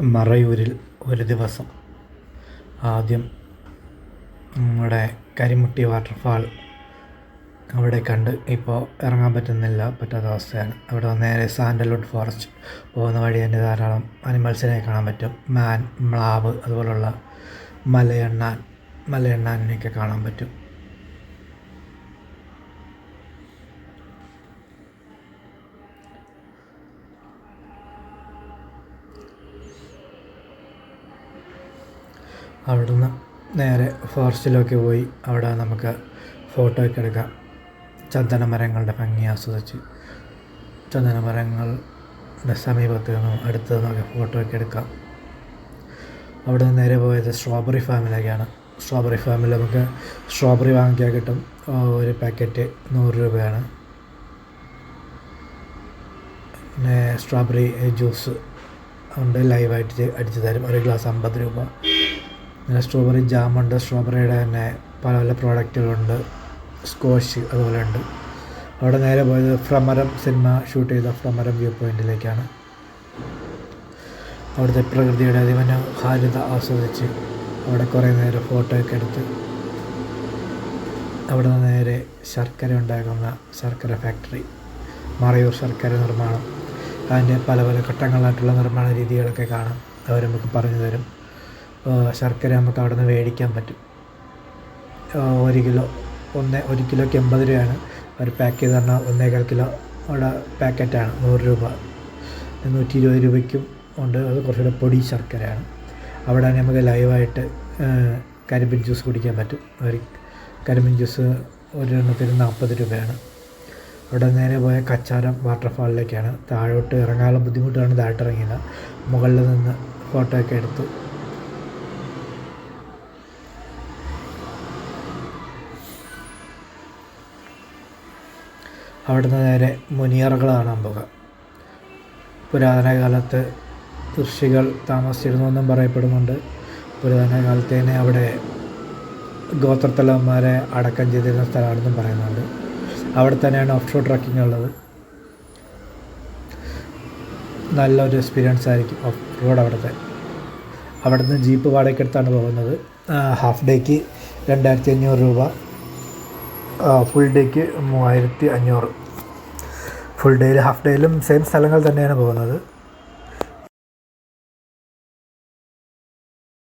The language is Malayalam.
മറയൂരിൽ ഒരു ദിവസം ആദ്യം നമ്മുടെ കരിമുട്ടി വാട്ടർഫാൾ അവിടെ കണ്ട് ഇപ്പോൾ ഇറങ്ങാൻ പറ്റുന്നില്ല പറ്റാത്ത അവസ്ഥയാണ്. അവിടെ നേരെ സാൻഡൽവുഡ് ഫോറസ്റ്റ് പോകുന്ന വഴി തന്നെ ധാരാളം അനിമൽസിനെ കാണാൻ പറ്റും. മാൻ മ്ലാവ് അതുപോലുള്ള മലയണ്ണാൻ മലയണ്ണാനിനെയൊക്കെ കാണാൻ പറ്റും. അവിടുന്ന് നേരെ ഫോറസ്റ്റിലേക്ക് പോയി അവിടെ നമുക്ക് ഫോട്ടോ ഒക്കെ എടുക്കാം. ചന്ദന മരങ്ങളുടെ ഭംഗി ആസ്വദിച്ച്. ചന്ദന മരങ്ങളുടെ സമീപത്ത് നിന്നും അടുത്ത് നിന്നൊക്കെ ഫോട്ടോ ഒക്കെ എടുക്കാം. അവിടെ നിന്ന് നേരെ പോയത് സ്ട്രോബെറി ഫാമിലേക്കാണ്. സ്ട്രോബെറി ഫാമിൽ നമുക്ക് സ്ട്രോബെറി വാങ്ങിക്കാൻ കിട്ടും. ഒരു പാക്കറ്റ് നൂറ് രൂപയാണ്. പിന്നെ സ്ട്രോബെറി ജ്യൂസ് ഉണ്ട്. ലൈവായിട്ട് അടിച്ചു തരും. ഒരു ഗ്ലാസ് അമ്പത് രൂപ. പിന്നെ സ്ട്രോബെറി ജാമുണ്ട് സ്ട്രോബെറിയുടെ തന്നെ പല പല പ്രോഡക്റ്റുകളുണ്ട് സ്കോഷ് അതുപോലെ ഉണ്ട് അവിടെ നേരെ പോയത് ഫ്രമരം സിനിമ ഷൂട്ട് ചെയ്ത ഫ്രമരം വ്യൂ പോയിന്റിലേക്കാണ് അവിടുത്തെ പ്രകൃതിയുടെ അതിമനോഹാരിത ആസ്വദിച്ച് അവിടെ കുറേ നേരം ഫോട്ടോ ഒക്കെ എടുത്ത് അവിടെ നിന്ന് നേരെ ശർക്കര ഉണ്ടാക്കുന്ന ശർക്കര ഫാക്ടറി മറയൂർ ശർക്കര നിർമ്മാണം. അതിന്റെ പല പല ഘട്ടങ്ങളായിട്ടുള്ള നിർമ്മാണ രീതികളൊക്കെ കാണാം. അവർ നമുക്ക് പറഞ്ഞു തരും. ശർക്കര നമുക്ക് അവിടെ നിന്ന് മേടിക്കാൻ പറ്റും. ഒരു കിലോ ഒന്ന് ഒരു കിലോയ്ക്ക് എൺപത് രൂപയാണ്. അവർ പാക്ക് ചെയ്ത് പറഞ്ഞാൽ ഒന്നേകാൽ കിലോ അവിടെ പാക്കറ്റാണ് നൂറ് രൂപ. നൂറ്റി ഇരുപത് രൂപയ്ക്കും ഉണ്ട്. അത് കുറച്ചുകൂടെ പൊടി ശർക്കരയാണ്. അവിടെ നമുക്ക് ലൈവായിട്ട് കരിമ്പിൻ ജ്യൂസ് കുടിക്കാൻ പറ്റും. ഒരു കരിമ്പിൻ ജ്യൂസ് ഒരെണ്ണത്തിന് നാൽപ്പത് രൂപയാണ്. അവിടെ നേരെ പോയ കച്ചാരം വാട്ടർഫാളിലേക്കാണ് താഴോട്ട് ഇറങ്ങാനുള്ള ബുദ്ധിമുട്ടാണ് താഴോട്ട് ഇറങ്ങിയത് മുകളിൽ നിന്ന് ഫോട്ടോ ഒക്കെ എടുത്തു. അവിടുന്ന് നേരെ മുനിയറകൾ കാണാൻ പോകാം പുരാതന കാലത്ത് ഋഷികൾ താമസിച്ചിരുന്നു എന്നും പറയപ്പെടുന്നുണ്ട്. പുരാതന കാലത്ത് തന്നെ അവിടെ ഗോത്രത്തലവന്മാരെ അടക്കം ചെയ്തിരുന്ന സ്ഥലമാണെന്നും പറയുന്നുണ്ട്. അവിടെ തന്നെയാണ് ഓഫ് റോഡ് ട്രക്കിംഗ് ഉള്ളത്. നല്ലൊരു എക്സ്പീരിയൻസ് ആയിരിക്കും ഓഫ് റോഡ് അവിടുത്തെ. അവിടുന്ന് ജീപ്പ് വാടകയ്ക്കെടുത്താണ് പോകുന്നത്. ഹാഫ് ഡേക്ക് രണ്ടായിരത്തി അഞ്ഞൂറ് രൂപ. ഫുൾ ഡേക്ക് മൂവായിരത്തി അഞ്ഞൂറ്. ഫുൾ ഡേയിൽ ഹാഫ് ഡേയിലും സെയിം സ്ഥലങ്ങൾ തന്നെയാണ് പോകുന്നത്.